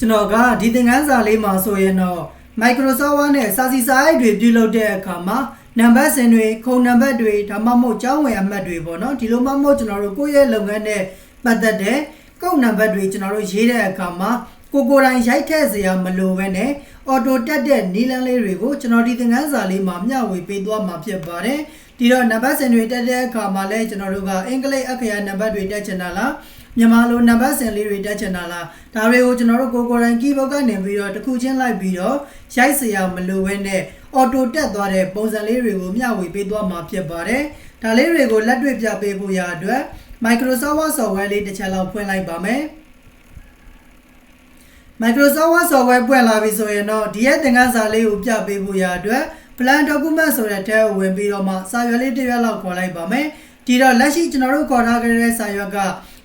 ကျွန်တော်ကဒီသင်ခန်းစာလေးမှာဆိုရင်တော့ Microsoft Word နဲ့စာစီစာအိတ်တွေပြုလုပ်တဲ့အခါမှာနံပါတ်စင်တွေခုံနံပါတ်တွေဒါမှမဟုတ်ကျောင်းဝင်အမှတ်တွေပေါ့နော်ဒီလိုမှမဟုတ်ကျွန်တော်တို့ကိုယ့်ရဲ့လုပ်ငန်းနဲ့ပတ်သက်တဲ့ကုတ်နံပါတ်တွေကျွန်တော်တို့ရေးတဲ့အခါမှာကိုကိုယ်တိုင်ရိုက်ထည့်စရာမလိုဘဲနဲ့အော်တိုတက်တဲ့နီလန်းလေးတွေကိုကျွန်တော်ဒီသင်ခန်းစာလေးမှာမျှဝေပေးသွားမှာဖြစ်ပါတယ်ဒီတော့နံပါတ်စင်တွေတက်တဲ့အခါမှာလည်းကျွန်တော်တို့ကအင်္ဂလိပ်အခရာနံပါတ်တွေတက်ချင်တာလား မြန်မာလိုနံပါတ်စင်လေးတွေတက်ချင်တာလားဒါတွေကိုကျွန်တော်တို့ကိုကိုယ်တိုင် keyboard ကနေပြီးတော့တစ်ခုချင်းလိုက်ပြီးတော့ရိုက်စရာမလိုဘဲနဲ့ auto တက်သွားတဲ့ပုံစံလေးတွေကိုမျှဝေပေးသွားမှာဖြစ်ပါတယ်ဒါလေးတွေကိုလက်တွေ့ပြပေးဖို့ရအတွက် Microsoft Word software လေးတစ်ချက်လောက်ဖွင့်လိုက်ပါမယ် Microsoft Word software ပွင့်လာပြီဆိုရင်တော့ဒီရဲ့သင်ခန်းစာလေးကိုပြပေးဖို့ရအတွက် plan document ဆိုတဲ့ထဲကိုဝင်ပြီးတော့မှစာရွက်လေးတစ်ရွက်လောက်ခေါ်လိုက်ပါမယ်ဒီတော့လက်ရှိကျွန်တော်တို့ခေါ်ထားခဲ့တဲ့စာရွက်က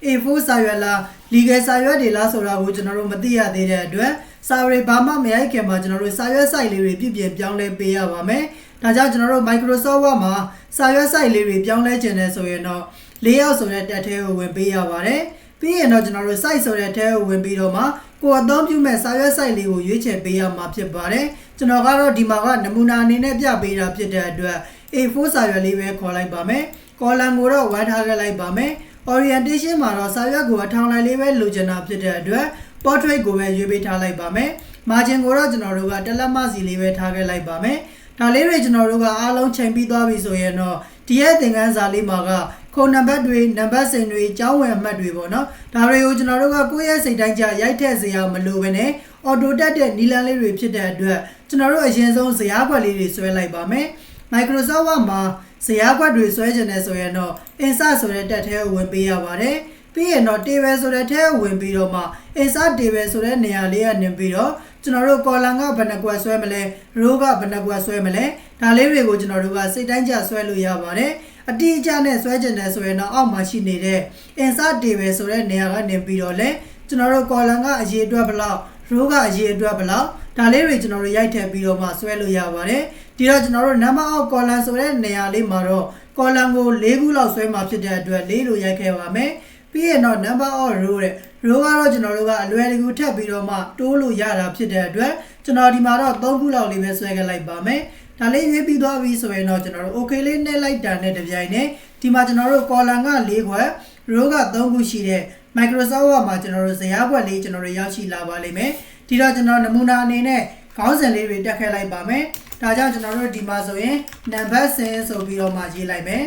A4 စာရွက်လား legal စာရွက်တွေလားဆိုတာကိုကျွန်တော်တို့မသိရသေးတဲ့အတွက်စာရီဘာမှမရိုက်ခင်မှာကျွန်တော်တို့စာရွက် site လေးတွေပြပြင်ပြောင်းလဲပေးရပါမယ်ဒါကြောင့်ကျွန်တော်တို့ Microsoft Word မှာစာရွက် site လေးတွေပြောင်းလဲခြင်းနဲ့ဆိုရင်တော့ layout ဆိုတဲ့တက်ထဲကိုဝင်ပေးရပါတယ်ပြီးရင်တော့ကျွန်တော်တို့ site ဆိုတဲ့ထဲကိုဝင်ပြီးတော့မှကိုယ်အသုံးပြုမဲ့စာရွက် site လေးကိုရွေးချယ်ပေးရမှာဖြစ်ပါတယ်ကျွန်တော်ကတော့ဒီမှာကနမူနာအနေနဲ့ပြပေးတာဖြစ်တဲ့အတွက် A4 စာရွက်လေးပဲခေါ်လိုက်ပါမယ် column ကိုတော့ဝမ်းထားခဲ့လိုက်ပါမယ် orientation မှာတော့စာရွက်ကိုအထောင်လိုက်လေးပဲလိုချင်တာဖြစ်တဲ့အတွက် portrait ကိုပဲရွေးပေးထားလိုက်ပါမယ် margin ကိုတော့ကျွန်တော်တို့ကတက်လက်မစီလေးပဲထားခဲ့လိုက်ပါမယ်ဒါလေးတွေကျွန်တော်တို့ကအားလုံးချိန်ပြီးသွားပြီဆိုရင်တော့ဒီရဲ့သင်ခန်းစာလေးမှာကခုံနံပါတ်တွေနံပါတ်စင်တွေကျောင်းဝင်အမှတ်တွေပေါ့နော်ဒါတွေကိုကျွန်တော်တို့ကကိုယ့်ရဲ့စိတ်တိုင်းကြရိုက်ထည့်စရာမလိုဘဲနဲ့ auto တက်တဲ့နီလန်းလေးတွေဖြစ်တဲ့အတွက်ကျွန်တော်တို့အရင်ဆုံးဇာတ်ခွက်လေးတွေဆွဲလိုက်ပါမယ် Microsoft Word မှာဇာတ်ခွက်တွေဆွဲခြင်းနဲ့ဆိုရင်တော့ insert ဆိုတဲ့တက်ထဲကိုဝင်ပေးရပါတယ်ပြီးရင်တော့ table ဆိုတဲ့ထဲကိုဝင်ပြီးတော့မှ insert table ဆိုတဲ့နေရာလေးကနေပြီးတော့ကျွန်တော်တို့ column ကဘယ်နှကွက်ဆွဲမလဲ row ကဘယ်နှကွက်ဆွဲမလဲဒါလေးတွေကိုကျွန်တော်တို့ကစိတ်တိုင်းကြဆွဲလို့ရပါတယ်အတိအကျနဲ့ဆွဲကျင်တယ်ဆိုရင်တော့အောက်မှာရှိနေတဲ့ insert table ဆိုတဲ့နေရာကနေပြီးတော့လေကျွန်တော်တို့ column ကအရေးအတွက်ဘယ်လောက် row ကအရေးအတွက်ဘယ်လောက်ဒါလေးတွေကျွန်တော်တို့ရိုက်ထည့်ပြီးတော့မှဆွဲလို့ရပါတယ်ဒီတော့ကျွန်တော်တို့ number of column ဆိုတဲ့နေရာလေးမှာတော့ column ကို၄ခုလောက်ဆွဲမှာဖြစ်တဲ့အတွက်၄လို့ရိုက်ခဲ့ပါမယ်ပြီးရင်တော့ number of row တဲ့ row ကတော့ကျွန်တော်တို့ကအလွယ်တကူထပ်ပြီးတော့မှတိုးလို့ရတာဖြစ်တဲ့အတွက်ကျွန်တော်ဒီမှာတော့၃ခုလောက်လေးပဲဆွဲခဲ့လိုက်ပါမယ်ဒါလေးရွေးပြီးသွားပြီဆိုရင်တော့ကျွန်တော်တို့ okay လေးနှိပ်လိုက်တာနဲ့တပြိုင်နက်ဒီမှာကျွန်တော်တို့ column က၄ခွက် row က၃ခုရှိတဲ့ Microsoft Word မှာကျွန်တော်တို့ဇယားခွက်လေးကျွန်တော်တို့ရောက်ရှိလာပါလိမ့်မယ်ဒီတော့ကျွန်တော်နမူနာအနေနဲ့ခေါင်းစဉ်လေးတွေတက်ခဲ့လိုက်ပါမယ်ဒါကြောင့်ကျွန်တော်တို့ဒီမှာဆိုရင်နံပါတ်စင်ဆိုပြီးတော့မှရေးလိုက်မယ်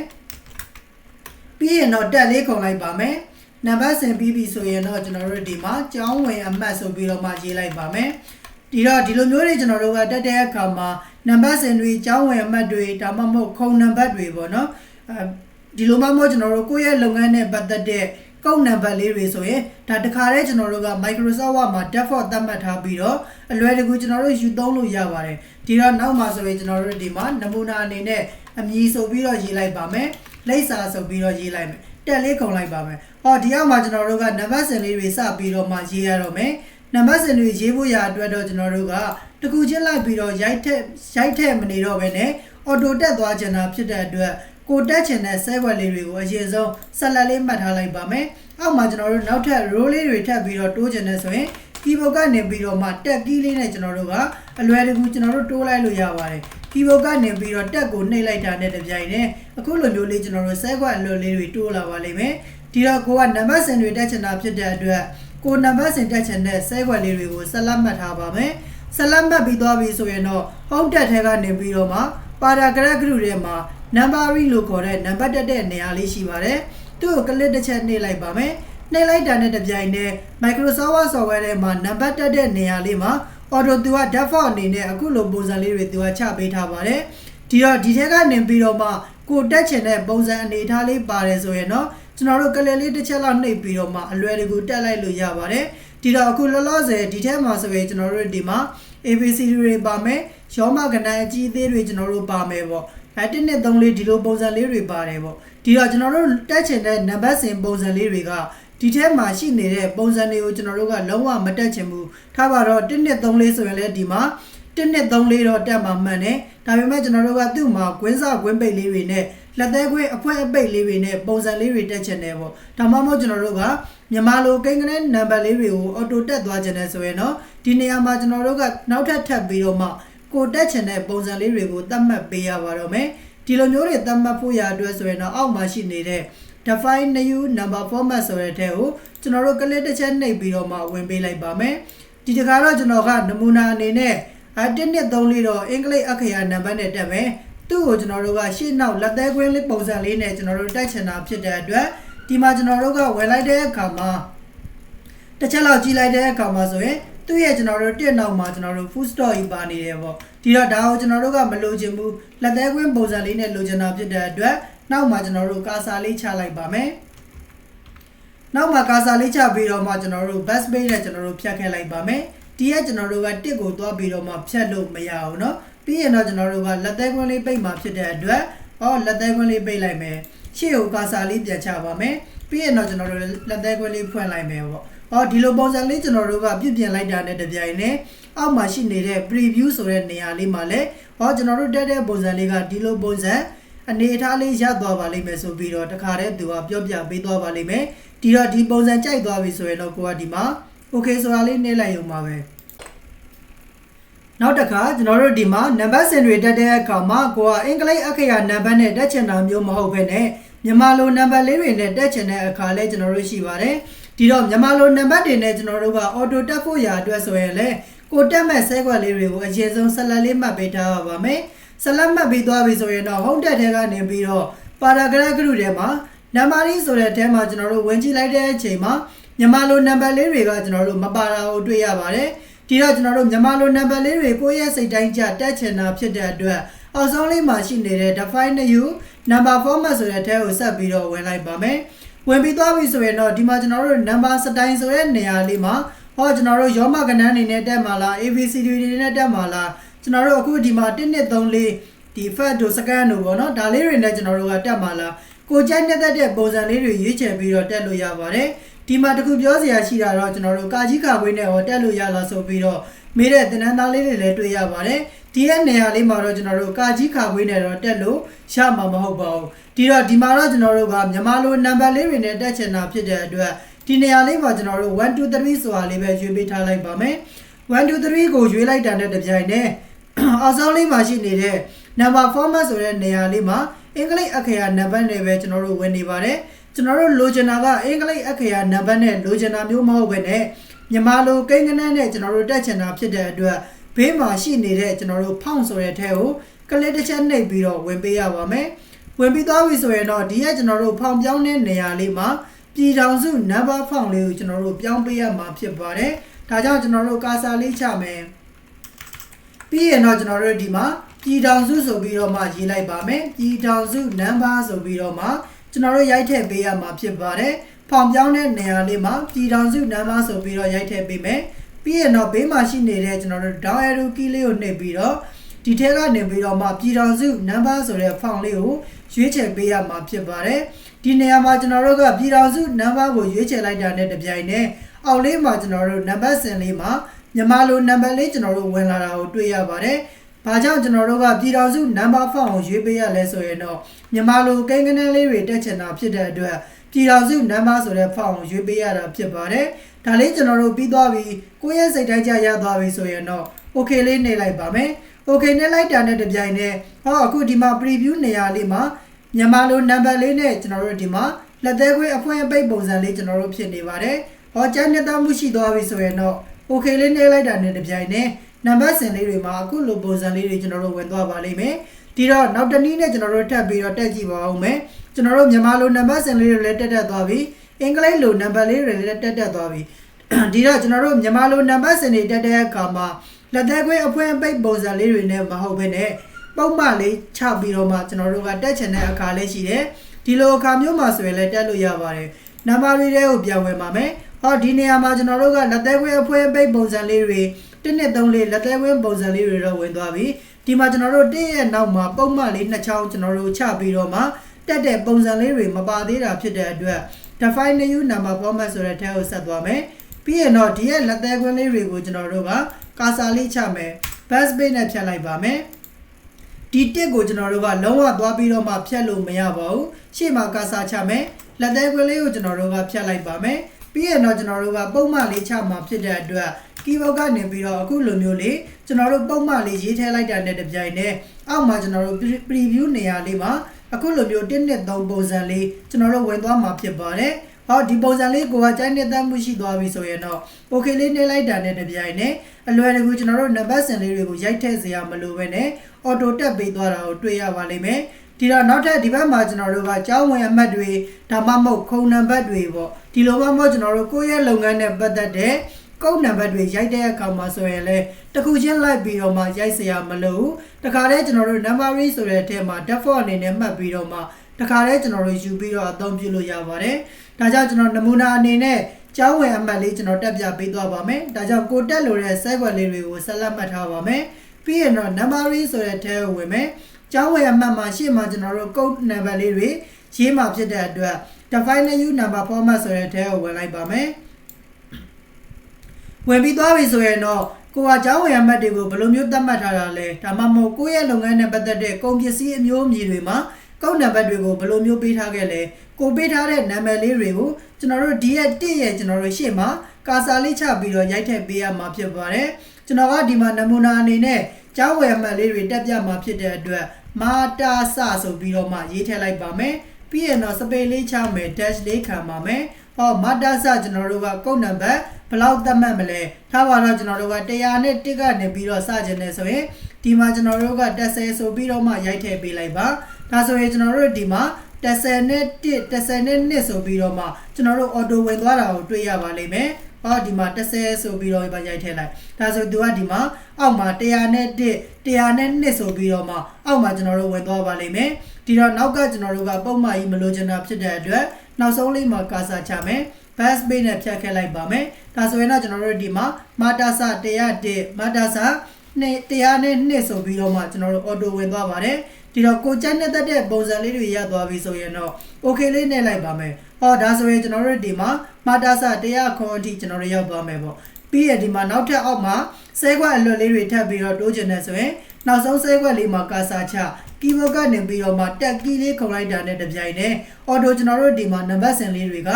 ပြီးရင်တော့တက်လေးခုံလိုက်ပါမယ်နံပါတ်စင်ပြီးပြီဆိုရင်တော့ကျွန်တော်တို့ဒီမှာကျောင်းဝင်အမှတ်ဆိုပြီးတော့မှရေးလိုက်ပါမယ်ဒီတော့ဒီလိုမျိုးတွေကျွန်တော်တို့ကတက်တဲ့အခါမှာနံပါတ်စင်တွေကျောင်းဝင်အမှတ်တွေဒါမှမဟုတ်ခုံနံပါတ်တွေပေါ့နော်အဲ ဒီလိုမှမဟုတ်ကျွန်တော်တို့ကိုယ့်ရဲ့လုပ်ငန်းနဲ့ပတ်သက်တဲ့ကုတ်နံပါတ်လေးတွေဆိုရင်ဒါတခါတည်းကျွန်တော်တို့က Microsoft Word မှာ default သတ်မှတ်ထားပြီးတော့အလွယ်တကူကျွန်တော်တို့ယူသုံးလို့ရပါတယ်ဒီတော့နောက်မှာဆိုရင်ကျွန်တော်တို့ဒီမှာနမူနာအနေနဲ့အမည်ဆိုပြီးတော့ရေးလိုက်ပါမယ်လိပ်စာဆိုပြီးတော့ရေးလိုက်မယ်တက်လေးခုံလိုက်ပါမယ်ဟောဒီအောက်မှာကျွန်တော်တို့ကနံပါတ်စင်လေးတွေစပြီးတော့မှရေးရတော့မယ်နံပါတ်စင်တွေရေးဖို့ရအတွက်တော့ကျွန်တော်တို့ကတကူချင်းလိုက်ပြီးတော့ရိုက်ထက်ရိုက်ထက်မနေတော့ဘဲနဲ့ auto တက်သွားချင်တာဖြစ်တဲ့အတွက် ကိုတက်ချင်တဲ့ဆဲွက်လေးတွေကိုအရင်ဆုံးဆက်လက်လေးမှတ်ထားလိုက်ပါမယ်။အောက်မှာကျွန်တော်တို့နောက်ထပ် row လေးတွေထပ်ပြီးတော့တိုးချင်တဲ့ဆိုရင် keyboard ကနေပြီးတော့မှတက် key လေးနဲ့ကျွန်တော်တို့ကအလွယ်တကူကျွန်တော်တို့တိုးလိုက်လို့ရပါတယ်။ keyboard ကနေပြီးတော့တက်ကိုနှိပ်လိုက်တာနဲ့တပြိုင်တည်းအခုလိုမျိုးလေးကျွန်တော်တို့ဆဲကွက်အလွယ်လေးတွေတိုးလာပါလိမ့်မယ်။ဒီတော့ကိုကနံပါတ်စင်တွေတက်ချင်တာဖြစ်တဲ့အတွက်ကိုနံပါတ်စင်တက်ချင်တဲ့ဆဲကွက်လေးတွေကိုဆက်လက်မှတ်ထားပါမယ်။ဆက်လက်မှတ်ပြီးသွားပြီဆိုရင်တော့ home တက်ထဲကနေပြီးတော့မှ paragraph group ထဲမှာ numbering လို့ခေါ်တဲ့နံပါတ်တက်တဲ့နေရာလေးရှိပါတယ်။သူ့ကိုကလစ်တစ်ချက်နှိပ်လိုက်ပါမယ်။နှိပ်လိုက်တာနဲ့တပြိုင်တည်း Microsoft Word software ထဲမှာနံပါတ်တက်တဲ့နေရာလေးမှာ auto သူက default အနေနဲ့အခုလိုပုံစံလေးတွေသူကချပေးထားပါတယ်။ဒီတော့ဒီထက်ကနေပြီးတော့မှကိုတက်ချင်တဲ့ပုံစံအနေအထားလေးပါတယ်ဆိုရင်တော့ကျွန်တော်တို့ကလစ်လေးတစ်ချက်လောက်နှိပ်ပြီးတော့မှအလွယ်တကူတက်လိုက်လို့ရပါတယ်။ဒီတော့အခုလောလောဆယ်ဒီထဲမှာဆိုရင်ကျွန်တော်တို့ဒီမှာ ABC တွေပါမယ်။ရောမကဏ္ဍအကြီးအသေးတွေကျွန်တော်တို့ပါမယ်ပေါ့။ အဲ1နဲ့3လေးဒီလိုပုံစံလေးတွေပါတယ်ပေါ့ဒီတော့ကျွန်တော်တို့တက်ချင်တဲ့နံပါတ်စဉ်ပုံစံလေးတွေကဒီထဲမှာရှိနေတဲ့ပုံစံတွေကိုကျွန်တော်တို့ကလုံးဝမတက်ချင်ဘူးထားပါတော့1နဲ့3လေးဆိုရင်လည်းဒီမှာ1နဲ့3လေးတော့တက်မှာမှန်တယ်ဒါပေမဲ့ကျွန်တော်တို့ကသူ့မှာကွင်းစကွင်းပိတ်လေးတွေနဲ့လက်သေးခွင်းအဖွဲအပိတ်လေးတွေနဲ့ပုံစံလေးတွေတက်ချင်တယ်ပေါ့ဒါမှမဟုတ်ကျွန်တော်တို့ကမြန်မာလိုကိန်းကလေးနံပါတ်လေးတွေကိုအော်တိုတက်သွားခြင်းနဲ့ဆိုရင်တော့ဒီနေရာမှာကျွန်တော်တို့ကနောက်ထပ်ထပ်ပြီးတော့မှ ကိုတက်ချင်တဲ့ပုံစံလေးတွေကိုသတ်မှတ်ပေးရပါတော့မယ်ဒီလိုမျိုးတွေသတ်မှတ်ဖို့ရအတွက်ဆိုရင်တော့အောက်မှာရှိနေတဲ့ define new number format ဆိုတဲ့ထဲကိုကျွန်တော်တို့ကလစ်တစ်ချက်နှိပ်ပြီးတော့မှဝင်ပေးလိုက်ပါမယ်ဒီတခါတော့ကျွန်တော်ကနမူနာအနေနဲ့အ1နှစ်3လေးတော့အင်္ဂလိပ်အခရာနံပါတ်နဲ့တက်မယ်သူ့ကိုကျွန်တော်တို့ကရှေ့နောက်လက်သေးခွင်းလေးပုံစံလေးနဲ့ကျွန်တော်တို့တိုက်ချင်တာဖြစ်တဲ့အတွက်ဒီမှာကျွန်တော်တို့ကဝယ်လိုက်တဲ့အခါမှာတစ်ချက်လောက်ကြည့်လိုက်တဲ့အခါမှာဆိုရင် သူ့ရဲ့ကျွန်တော်တို့တက်နောက်မှာကျွန်တော်တို့ food store ကြီးပါနေတယ်ပေါ့ဒီတော့ဒါကိုကျွန်တော်တို့ကမလိုချင်ဘူးလက်သေးခွင်းပုံစံလေးနဲ့လိုချင်တာဖြစ်တဲ့အတွက်နောက်မှာကျွန်တော်တို့ကာစာလေးချလိုက်ပါမယ်နောက်မှာကာစာလေးချပြီးတော့မှကျွန်တော်တို့ bus page နဲ့ကျွန်တော်တို့ဖြတ်ခဲ့လိုက်ပါမယ်ဒီကကျွန်တော်တို့ကတစ်ကိုသွားပြီးတော့မှဖြတ်လို့မရအောင်เนาะပြီးရင်တော့ကျွန်တော်တို့ကလက်သေးခွင်းလေးပိတ်မှာဖြစ်တဲ့အတွက်ဟောလက်သေးခွင်းလေးပိတ်လိုက်မယ်ရှေ့ကိုကာစာလေးပြန်ချပါမယ်ပြီးရင်တော့ကျွန်တော်တို့လက်သေးခွင်းလေးဖွင့်လိုက်မယ်ပေါ့ ဟောဒီလိုပုံစံလေးကျွန်တော်တို့ကပြပြင်လိုက်တာနဲ့တပြိုင်နက်အောက်မှာရှိနေတဲ့ preview ဆိုတဲ့နေရာလေးမှာလည်းဟောကျွန်တော်တို့တက်တဲ့ပုံစံလေးကဒီလိုပုံစံအနေအထားလေးရသွားပါလိမ့်မယ်ဆိုပြီးတော့တခါတည်းသူကပြောပြပေးသွားပါလိမ့်မယ်ဒီတော့ဒီပုံစံကြိုက်သွားပြီဆိုရင်တော့ကိုကဒီမှာ okay ဆိုတာလေးနှိပ်လိုက်ရုံပါပဲနောက်တစ်ခါကျွန်တော်တို့ဒီမှာနံပါတ်စင်တွေတက်တဲ့အခါမှာကိုကအင်္ဂလိပ်အခရာနံပါတ်နဲ့တက်ချင်တာမျိုးမဟုတ်ဘဲနဲ့မြန်မာလိုနံပါတ်လေးတွေနဲ့တက်ချင်တဲ့အခါလဲကျွန်တော်တို့ရှိပါတယ် ဒီတော့မြန်မာလိုနံပါတ်တွေနဲ့ကျွန်တော်တို့ကအော်တိုတက်ဖို့ရာအတွက်ဆိုရင်လေကိုတက်မဲ့ဆဲခွက်လေးတွေကိုအရင်ဆုံးဆက်လက်လေးမှတ်ပေးထားပါမယ်ဆက်လက်မှတ်ပြီးသွားပြီဆိုရင်တော့ဟုတ်တက်တဲ့ကနေပြီးတော့ပါရာဂရက်ဂရုထဲမှာနံပါတ်လေးဆိုတဲ့အဲမှာကျွန်တော်တို့ဝင်ကြည့်လိုက်တဲ့အချိန်မှာမြန်မာလိုနံပါတ်လေးတွေကကျွန်တော်တို့မပါတာကိုတွေ့ရပါတယ်ဒီတော့ကျွန်တော်တို့မြန်မာလိုနံပါတ်လေးတွေကိုယ့်ရဲ့စိတ်တိုင်းကြတက်ချင်တာဖြစ်တဲ့အတွက်အောက်ဆုံးလေးမှာရှိနေတဲ့ define new number format ဆိုတဲ့အဲကိုဆက်ပြီးတော့ဝင်လိုက်ပါမယ် ဝင်ပြီးသွားပြီဆိုရင်တော့ဒီမှာကျွန်တော်တို့ number စတိုင်းဆိုတဲ့နေရာလေးမှာဟောကျွန်တော်တို့ရောမကဏ္ဍအနေနဲ့တက်မှာလား ABCD တွေနဲ့တက်မှာလားကျွန်တော်တို့အခုဒီမှာ1 2 3 4ဒီ fat တို့ scan တို့ပေါ့နော်ဒါလေးတွေနဲ့ကျွန်တော်တို့ကတက်မှာလားကိုကြိုက်နေတဲ့တဲ့ပုံစံလေးတွေရွေးချယ်ပြီးတော့တက်လို့ရပါတယ်ဒီမှာတခုပြောစရာရှိတာတော့ကျွန်တော်တို့ကာကြီးကာခွေးနဲ့ဟောတက်လို့ရလားဆိုပြီးတော့မေးတဲ့တင်နန်းသားလေးတွေလည်းတွေ့ရပါတယ်ဒီရဲ့နေရာလေးမှာတော့ကျွန်တော်တို့ကာကြီးခါခွေးနဲ့တော့တက်လို့ရမှာမဟုတ်ပါဘူး ဒီတော့ဒီမှာတော့ကျွန်တော်တို့ကမြန်မာလိုနံပါတ်လေးတွေနဲ့တက်ချင်တာဖြစ်တဲ့အတွက်ဒီနေရာလေးမှာကျွန်တော်တို့1 2 3ဆိုတာလေးပဲရွေးပေးထားလိုက်ပါမယ်1 2 3ကိုရွေးလိုက်တာနဲ့တပြိုင်နက်အောက်ဆုံးလေးမှာရှိနေတဲ့ number format ဆိုတဲ့နေရာလေးမှာအင်္ဂလိပ်အခရာနံပါတ်နဲ့ပဲကျွန်တော်တို့ဝင်နေပါတယ်ကျွန်တော်တို့လိုချင်တာကအင်္ဂလိပ်အခရာနံပါတ်နဲ့လိုချင်တာမျိုးမဟုတ်ဘဲနဲ့မြန်မာလိုကိန်းကနန်းနဲ့ကျွန်တော်တို့တက်ချင်တာဖြစ်တဲ့အတွက်ဘေးမှာရှိနေတဲ့ကျွန်တော်တို့ဖောင်းဆိုတဲ့ထဲကိုကလစ်တစ်ချက်နှိပ်ပြီးတော့ဝင်ပေးရပါမယ် ဝင်ပြီးသွားပြီဆိုရင်တော့ဒီကကျွန်တော်တို့ဖောင်းပြောင်းတဲ့နေရာလေးမှာပြည်ထောင်စုနံပါတ်ဖောင်းလေးကိုကျွန်တော်တို့ပြောင်းပေးရမှာဖြစ်ပါတယ်ဒါကြောင့်ကျွန်တော်တို့ကာစာလေးချမယ်ပြီးရင်တော့ကျွန်တော်တို့ဒီမှာပြည်ထောင်စုဆိုပြီးတော့မှရေးလိုက်ပါမယ်ပြည်ထောင်စုနံပါတ်ဆိုပြီးတော့မှကျွန်တော်တို့ရိုက်ထည့်ပေးရမှာဖြစ်ပါတယ်ဖောင်ပြောင်းတဲ့နေရာလေးမှာပြည်ထောင်စုနံပါတ်ဆိုပြီးတော့ရိုက်ထည့်ပေးမယ်ပြီးရင်တော့ဘေးမှာရှိနေတဲ့ကျွန်တော်တို့ down arrow key လေးကိုနှိပ်ပြီးတော့ဒီထဲကနေပြီးတော့မှပြည်ထောင်စုနံပါတ်ဆိုတဲ့ font လေးကို ရွေးချယ်ပေးရမှာဖြစ်ပါတယ်ဒီနေရာမှာကျွန်တော်တို့ကပြည်ထောင်စုနံပါတ်ကိုရွေးချယ်လိုက်တာနဲ့တပြိုင်နက်အောက်လေးမှာကျွန်တော်တို့နံပါတ်စင်လေးမှာမြန်မာလိုနံပါတ်လေးကျွန်တော်တို့ဝင်လာတာကိုတွေ့ရပါတယ်။ဘာကြောင့်ကျွန်တော်တို့ကပြည်တော်စုနံပါတ်ဖောင်းကိုရွေးပေးရလဲဆိုရင်တော့မြန်မာလိုကိန်းကနန်းလေးတွေတက်ချင်တာဖြစ်တဲ့အတွက်ပြည်တော်စုနံပါတ်ဆိုတဲ့ဖောင်းကိုရွေးပေးရတာဖြစ်ပါတယ်။ဒါလေးကျွန်တော်တို့ပြီးသွားပြီကိုယ့်ရဲ့စိတ်တိုင်းကြရသွားပြီဆိုရင်တော့ okay လေးနှိပ်လိုက်ပါမယ်။ okay နှိပ်လိုက်တာနဲ့တပြိုင်နက်ဟောအခုဒီမှာ preview နေရာလေးမှာ မြန်မာလိုနံပါတ်လေးနဲ့ကျွန်တော်တို့ဒီမှာလက်သေးခွေးအဖွင့်အပိတ်ပုံစံလေးကျွန်တော်တို့ဖြစ်နေပါတယ်။ဟောကျန်းနေသားမှုရှိသွားပြီဆိုရင်တော့ okay လေးနှိပ်လိုက်တာနဲ့တပြိုင်နက်နံပါတ်စင်လေးတွေမှာအခုလိုပုံစံလေးတွေကျွန်တော်တို့ဝင်သွားပါလိမ့်မယ်ဒီတော့နောက်တနည်းနဲ့ကျွန်တော်တို့ထပ်ပြီးတော့တက်ကြည့်ပါဦးမယ်ကျွန်တော်တို့မြန်မာလိုနံပါတ်စင်လေးတွေလည်းတက်တက်သွားပြီအင်္ဂလိပ်လိုနံပါတ်လေးတွေလည်းတက်တက်သွားပြီဒီတော့ကျွန်တော်တို့မြန်မာလိုနံပါတ်စင်တွေတက်တဲ့အခါမှာလက်သက်ခွဲအဖွင့်ပိတ်ပုံစံလေးတွေနဲ့မဟုတ်ဘဲနဲ့ ပုံမှန်လေးချပြီးတော့မှကျွန်တော်တို့ကတက်ချင်တဲ့အခါလေးရှိတယ်ဒီလိုအခါမျိုးမှာဆိုရင်လည်းတက်လို့ရပါတယ်နံပါတ်လေးတွေကိုပြန်ဝင်ပါမယ်ဟောဒီနေရာမှာကျွန်တော်တို့ကလက်သက်ခွဲအဖွင့်ပိတ်ပုံစံလေးတွေ1နှစ်3လေးလက်သေးဝင်းပုံစံလေးတွေတော့ဝင်သွားပြီဒီမှာကျွန်တော်တို့တင်းရဲ့နောက်မှာပုံမှန်လေးနှစ်ချောင်းကျွန်တော်တို့ချပြီးတော့မှတက်တဲ့ပုံစံလေးတွေမပါသေးတာဖြစ်တဲ့အတွက် define new number format ဆိုတဲ့ထဲကိုဆက်သွားမယ်ပြီးရင်တော့ဒီရဲ့လက်သေးခွင်းလေးတွေကိုကျွန်တော်တို့ကကာစာလေးချမယ် bus page နဲ့ဖြတ်လိုက်ပါမယ် ဒီတစ်ကိုကျွန်တော်တို့ကလုံးဝသွားပြီးတော့မှဖြတ်လို့မရပါဘူးရှေ့မှာကာစာချမယ်လက်သေးခွင်းလေးကိုကျွန်တော်တို့ကဖြတ်လိုက်ပါမယ်ဘပြီးရင်တော့ကျွန်တော်တို့ကပုံမှန်လေးချမှာဖြစ်တဲ့အတွက်ကီးဘုတ်ကနေပြီးတော့အခုလိုမျိုးလေးကျွန်တော်တို့ပုံမှန်လေးရေးထည့်လိုက်တာနဲ့တပြိုင်တည်းအောက်မှာကျွန်တော်တို့ preview နေရာလေးမှာအခုလိုမျိုး1နဲ့3ပုံစံလေးကျွန်တော်တို့ဝင်သွားမှာဖြစ်ပါတယ် ဟောဒီပုံစံလေးကိုကကြိုက်နေတဲ့မှုရှိသွားပြီဆိုရင်တော့ okay လေးနှိပ်လိုက်တာနဲ့တပြိုင်နက်အလွယ်တကူကျွန်တော်တို့နံပါတ်စင်လေးတွေကိုရိုက်ထည့်စရာမလိုပဲနဲ့ auto တက်ပေးသွားတာကိုတွေ့ရပါလိမ့်မယ်ဒီတော့နောက်ထပ်ဒီဘက်မှာကျွန်တော်တို့ကကြောင်းဝင်အမှတ်တွေဒါမှမဟုတ်ခုံနံပါတ်တွေပေါ့ဒီလိုမှမဟုတ်ကျွန်တော်တို့ကိုယ့်ရဲ့လုပ်ငန်းနဲ့ပတ်သက်တဲ့ကုန်းနံပါတ်တွေရိုက်တဲ့အခါမှာဆိုရင်လည်းတစ်ခုချင်းလိုက်ပြီးတော့မှရိုက်စရာမလိုဘူးတခါတည်းကျွန်တော်တို့ numbery ဆိုတဲ့အထက်မှာ default အနေနဲ့မှတ်ပြီးတော့မှ တခါတည်းကျွန်တော်တို့ယူပြီးတော့အသုံးပြုလို့ရပါတယ်ဒါကြောင့်ကျွန်တော်နမူနာအနေနဲ့ကျောင်းဝင်အမှတ်လေးကျွန်တော်တက်ပြပေးသွားပါမယ်ဒါကြောင့်ကိုတက်လို့တဲ့ site web လေးတွေကိုဆက်လက်မှတ်ထားပါမယ်ပြီးရင်တော့ numbery ဆိုတဲ့ထဲကိုဝင်မယ်ကျောင်းဝင်အမှတ်မှာရှေ့မှာကျွန်တော်တို့ code number လေးတွေရေးမှာဖြစ်တဲ့အတွက် define new number format ဆိုတဲ့ထဲကိုဝင်လိုက်ပါမယ်ဝင်ပြီးသွားပြီဆိုရင်တော့ကိုကကျောင်းဝင်အမှတ်တွေကိုဘယ်လိုမျိုးသတ်မှတ်ထားတာလဲဒါမှမဟုတ်ကိုယ့်ရဲ့လုပ်ငန်းနဲ့ပတ်သက်တဲ့ကုန်ပစ္စည်းအမျိုးအမည်တွေမှာ ကောက်နံပါတ်တွေကိုဘယ်လိုမျိုးပေးထားခဲ့လဲကိုပေးထားတဲ့နာမည်လေးတွေကိုကျွန်တော်တို့ဒီရဲ့တစ်ရဲ့ကျွန်တော်တို့ရှေ့မှာကာစာလေးချပြီးတော့ရိုက်ထည့်ပေးရမှာဖြစ်ပါတယ်ကျွန်တော်ကဒီမှာနမူနာအနေနဲ့ကျောင်းဝယ်အမှတ်လေးတွေတက်ပြမှာဖြစ်တဲ့အတွက်မာတာဆဆိုပြီးတော့မှရေးထည့်လိုက်ပါမယ်ပြီးရင်တော့စပေလေးချမယ် dash လေးခံပါမယ်ဟောမာတာဆကျွန်တော်တို့ကကုတ်နံပါတ်ဘယ်လောက်သတ်မှတ်မလဲထားပါတော့ကျွန်တော်တို့က100နဲ့1ကနေပြီးတော့စကြနေဆိုရင်ဒီမှာကျွန်တော်တို့က30ဆိုပြီးတော့မှရိုက်ထည့်ပေးလိုက်ပါ ဒါဆိုရင်ကျွန်တော်တို့ဒီမှာ30နဲ့1 30နဲ့2ဆိုပြီးတော့မှကျွန်တော်တို့ auto ဝင်သွားတာကိုတွေ့ရပါလိမ့်မယ်ဟောဒီမှာ30ဆိုပြီးတော့ပြရိုက်ထည့်လိုက်ဒါဆိုသူကဒီမှာအောက်မှာ100နဲ့1 100နဲ့2ဆိုပြီးတော့မှအောက်မှာကျွန်တော်တို့ဝင်သွားပါလိမ့်မယ်ဒီတော့နောက်ကကျွန်တော်တို့ကပုံမှန်ကြီးမလိုချင်တာဖြစ်တဲ့အတွက်နောက်ဆုံးလေးမှာကာစာချမယ် bus page နဲ့ဖြတ်ခဲ့လိုက်ပါမယ်ဒါဆိုရင်တော့ကျွန်တော်တို့ဒီမှာမာတာစာ 101မာတာစာနဲ့100နဲ့2ဆိုပြီးတော့မှကျွန်တော်တို့ auto ဝင်သွားပါတယ်ဒီတော့ကိုကြိုက်နေတဲ့တဲ့ပုံစံလေးတွေရသွားပြီဆိုရင်တော့ okay လေးနဲ့လိုက်ပါမယ်ဟောဒါဆိုရင်ကျွန်တော်တို့ဒီမှာမာတာစာ100ခွန်အထိကျွန်တော်တို့ရောက်သွားမယ်ပေါ့ ပြီးရဒီမှာနောက်ထပ်အောက်မှာဆဲခွက်အလွတ်လေးတွေထပ်ပြီးတော့တိုးချင်တယ်ဆိုရင်နောက်ဆုံးဆဲခွက်လေးမှာကာစာချကီးဘုတ်ကနေပြီးတော့မှတက်ကီးလေးခုံလိုက်တာနဲ့တပြိုင်တည်းအော်တိုကျွန်တော်တို့ဒီမှာနံပါတ်စင်လေးတွေက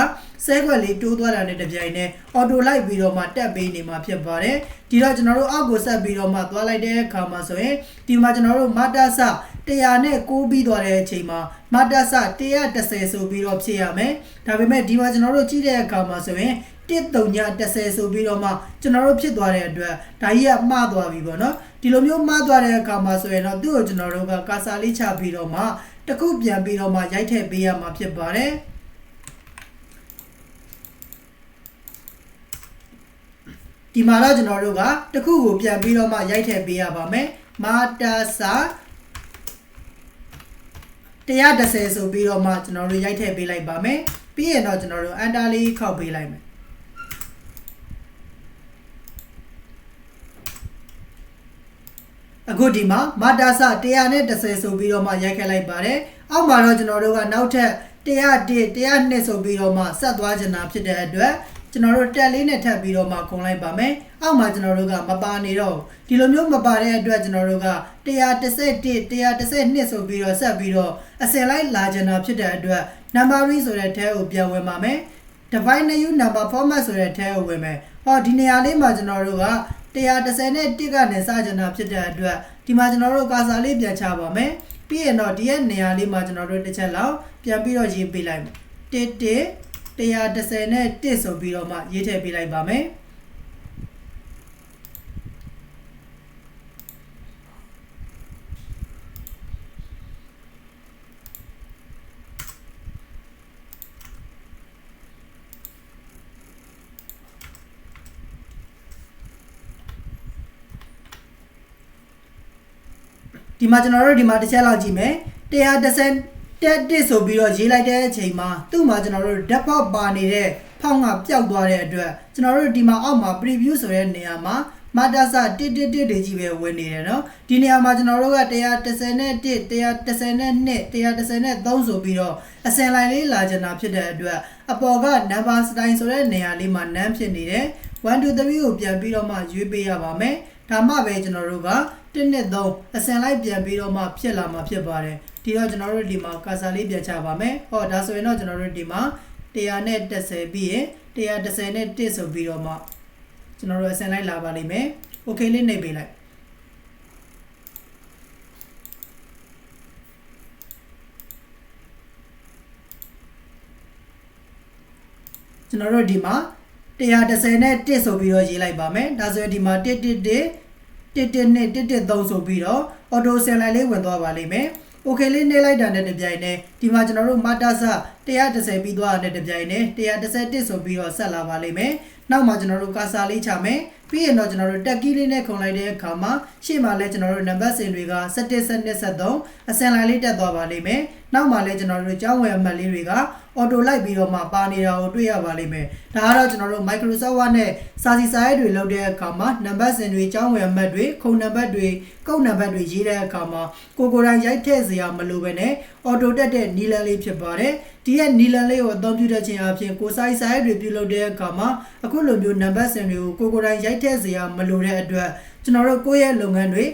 ဆဲခွက်လေးတိုးသွားတာနဲ့တပြိုင်တည်းအော်တိုလိုက်ပြီးတော့မှတက်ပေးနေမှာဖြစ်ပါတယ်ဒီတော့ကျွန်တော်တို့အောက်ကိုဆက်ပြီးတော့မှသွားလိုက်တဲ့အခါမှာဆိုရင်ဒီမှာကျွန်တော်တို့မတာဆ100နဲ့6ပြီးသွားတဲ့အချိန်မှာမတာဆ130ဆိုပြီးတော့ဖြည့်ရမယ်ဒါပေမဲ့ဒီမှာကျွန်တော်တို့ကြည့်တဲ့အခါမှာဆိုရင် 1 3ည30ဆိုပြီးတော့မှကျွန်တော်တို့ဖြစ်သွားတဲ့အတွက်ဒါကြီးကမှားသွားပြီပေါ့နော်ဒီလိုမျိုးမှားသွားတဲ့အခါမှာဆိုရင်တော့သူ့ကိုကျွန်တော်တို့ကကာစာလေးချပြီးတော့မှတစ်ခုပြန်ပြီးတော့မှရိုက်ထည့်ပေးရမှာဖြစ်ပါတယ်ဒီမှာတော့ကျွန်တော်တို့ကတစ်ခုကိုပြန်ပြီးတော့မှရိုက်ထည့်ပေးရပါမယ်မာတာစာ130ဆိုပြီးတော့မှကျွန်တော်တို့ရိုက်ထည့်ပေးလိုက်ပါမယ်ပြီးရင်တော့ကျွန်တော်တို့အန်တာလေးခောက်ပေးလိုက်မယ် အခုဒီမှာမာတာဆ130ဆိုပြီးတော့မှရိုက်ခတ်လိုက်ပါတယ်။အောက်မှာတော့ကျွန်တော်တို့ကနောက်ထပ်101 102ဆိုပြီးတော့မှဆက်သွားချင်တာဖြစ်တဲ့အတွက်ကျွန်တော်တို့တက်လေးနဲ့ထပ်ပြီးတော့မှခုံလိုက်ပါမယ်။အောက်မှာကျွန်တော်တို့ကမပါနေတော့ဒီလိုမျိုးမပါတဲ့အတွက်ကျွန်တော်တို့က111 112ဆိုပြီးတော့ဆက်ပြီးတော့အစင်လိုက်လာချင်တာဖြစ်တဲ့အတွက် numbering ဆိုတဲ့ထဲကိုပြန်ဝင်ပါမယ်။ divide new number format ဆိုတဲ့ထဲကိုဝင်မယ်။ဟောဒီနေရာလေးမှာကျွန်တော်တို့က 130နဲ့1ကနေစကြတာဖြစ်တဲ့အတွက်ဒီမှာကျွန်တော်တို့ကာစာလေးပြန်ချပါမယ်ပြီးရင်တော့ဒီရဲ့နေရာလေးမှာကျွန်တော်တို့တစ်ချက်လောက်ပြန်ပြီးတော့ရေးပေးလိုက်မယ်1 1 130နဲ့1ဆိုပြီးတော့မှရေးထည့်ပေးလိုက်ပါမယ် ဒီမှာကျွန်တော်တို့ဒီမှာတစ်ချက်လောက်ကြည့်မယ်130တက်တစ်ဆိုပြီးတော့ရေးလိုက်တဲ့အချိန်မှာသူ့မှာကျွန်တော်တို့ဓာတ်ဖောက်ပါနေတဲ့ဖောက်ကပျောက်သွားတဲ့အတွက်ကျွန်တော်တို့ဒီမှာအောက်မှာ preview ဆိုတဲ့နေရာမှာမတာစ111တွေကြီးပဲဝင်နေတယ်နော်ဒီနေရာမှာကျွန်တော်တို့က131 132 133ဆိုပြီးတော့အစင်လိုင်းလေးလာကျင်တာဖြစ်တဲ့အတွက်အပေါ်က number style ဆိုတဲ့နေရာလေးမှာနမ်းဖြစ်နေတယ်1 2 3ကိုပြန်ပြီးတော့မှရွေးပေးရပါမယ်ဒါမှပဲကျွန်တော်တို့က 1နဲ့3အစင်လိုက်ပြန်ပြီးတော့မှဖြစ်လာမှာဖြစ်ပါတယ်ဒီတော့ကျွန်တော်တို့ဒီမှာကာစာလေးပြန်ချပါမယ်ဟောဒါဆိုရင်တော့ကျွန်တော်တို့ဒီမှာ130ပြီးရင်130နဲ့1ဆိုပြီးတော့မှကျွန်တော်တို့အစင်လိုက်လာပါလိမ့်မယ်။ Okay လေးနှိပ်ပေးလိုက်ကျွန်တော်တို့ဒီမှာ130နဲ့1ဆိုပြီးတော့ရေးလိုက်ပါမယ်။ဒါဆိုရင်ဒီမှာ1 1 1 1 1နဲ့1 1 3ဆိုပြီးတော့ auto ဆင်လိုက်လေးဝင်သွားပါလိမ့်မယ်။ okay လေးနှိပ်လိုက်တာနဲ့တပြိုင်နက်ဒီမှာကျွန်တော်တို့ mata စ 130ပြီးသွားတာနဲ့တပြိုင်နက်131ဆိုပြီးတော့ဆက်လာပါလိမ့်မယ်။နောက်မှာကျွန်တော်တို့ကာစာလေးချမယ်။ပြီးရင်တော့ကျွန်တော်တို့တက်ကီးလေးနဲ့ခုံလိုက်တဲ့အခါမှာရှေ့မှာလဲကျွန်တော်တို့နံပါတ်စင်တွေက17 12 73အစင်လိုင်းလေးတက်သွားပါလိမ့်မယ်။နောက်မှာလဲကျွန်တော်တို့ကြောင်းဝယ်အမှတ်လေးတွေကအော်တိုလိုက်ပြီးတော့မှပါနေတာကိုတွေ့ရပါလိမ့်မယ်။ဒါကတော့ကျွန်တော်တို့ Microsoft Word နဲ့စာစီစာရဲတွေလုပ်တဲ့အခါမှာနံပါတ်စင်တွေကြောင်းဝယ်အမှတ်တွေခုံနံပါတ်တွေကုတ်နံပါတ်တွေရေးတဲ့အခါမှာကိုကိုယ်တိုင်ရိုက်ထည့်စရာမလိုပဲနဲ့အော်တိုတက်တဲ့နီလန်လေးဖြစ်ပါတယ်။ဒီရဲ့နီလန်လေးကိုအသုံးပြုတဲ့ခြင်းအပြင်ကိုစာစီစာရဲတွေပြုလုပ်တဲ့အခါမှာအခုလိုမျိုးနံပါတ်စင်တွေကိုကိုကိုယ်တိုင်ရိုက်ထည့်စရာမလိုတဲ့အတွက်ကျွန်တော်တို့ကိုယ့်ရဲ့လုပ်ငန်းတွေ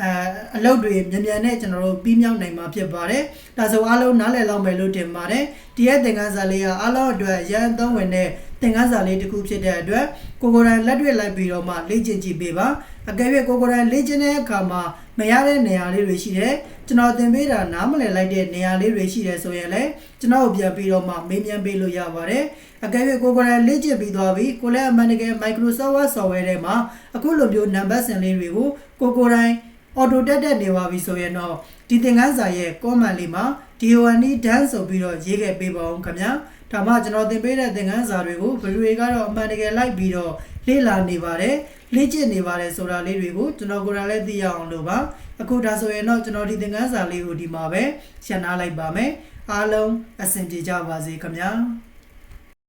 အဲအလုပ်တွေမြန်မြန်နဲ့ကျွန်တော်တို့ပြီးမြောက်နိုင်မှာဖြစ်ပါတယ်။ဒါဆိုအားလုံးနားလည်လောက်မယ်လို့ထင်ပါတယ်။ဒီရဲ့သင်ခန်းစာလေးကအားလုံးအတွက်ရန်သုံးဝင်တဲ့သင်ခန်းစာလေးတစ်ခုဖြစ်တဲ့အတွက်ကိုကိုယ်တိုင်လက်တွေ့လိုက်ပြီးတော့မှလေ့ကျင့်ကြည့်ပေးပါ။အကယ်၍ကိုကိုယ်တိုင်လေ့ကျင့်တဲ့အခါမှာ မရတဲ့နေရာလေးတွေရှိတယ်။ကျွန်တော်သင်ပေးတာနားမလည်လိုက်တဲ့နေရာလေးတွေရှိတယ်ဆိုရင်လည်းကျွန်တော်ပြန်ပြီးတော့မှမေးမြန်းပေးလို့ရပါတယ်။အကယ်၍ကိုကိုယ်တိုင်လေ့ကျင့်ပြီးသွားပြီ။ကိုလည်းအမှန်တကယ် Microsoft Word software ထဲမှာအခုလိုမျိုးနံပါတ်စင်လေးတွေကိုကိုကိုယ်တိုင် auto တက်တက်နေပါပြီဆိုရင်တော့ဒီသင်ခန်းစာရဲ့ comment လေးမှာ DONE done ဆိုပြီးတော့ရေးခဲ့ပေးပါဦးခင်ဗျာ ဒါမှကျွန်တော်သင်ပေးတဲ့သင်ခန်းစာတွေကိုဗီဒီယိုကတော့အမှန်တကယ်လိုက်ပြီးတော့လေ့လာနေပါတယ်လေ့ကျင့်နေပါတယ်ဆိုတာလေးတွေကိုကျွန်တော်ကိုယ်တိုင်လည်းသိရအောင်လို့ပါအခုဒါဆိုရင်တော့ကျွန်တော်ဒီသင်ခန်းစာလေးကိုဒီမှာပဲရှင်းထားလိုက်ပါမယ်အားလုံးအဆင်ပြေကြပါစေခင်ဗျာ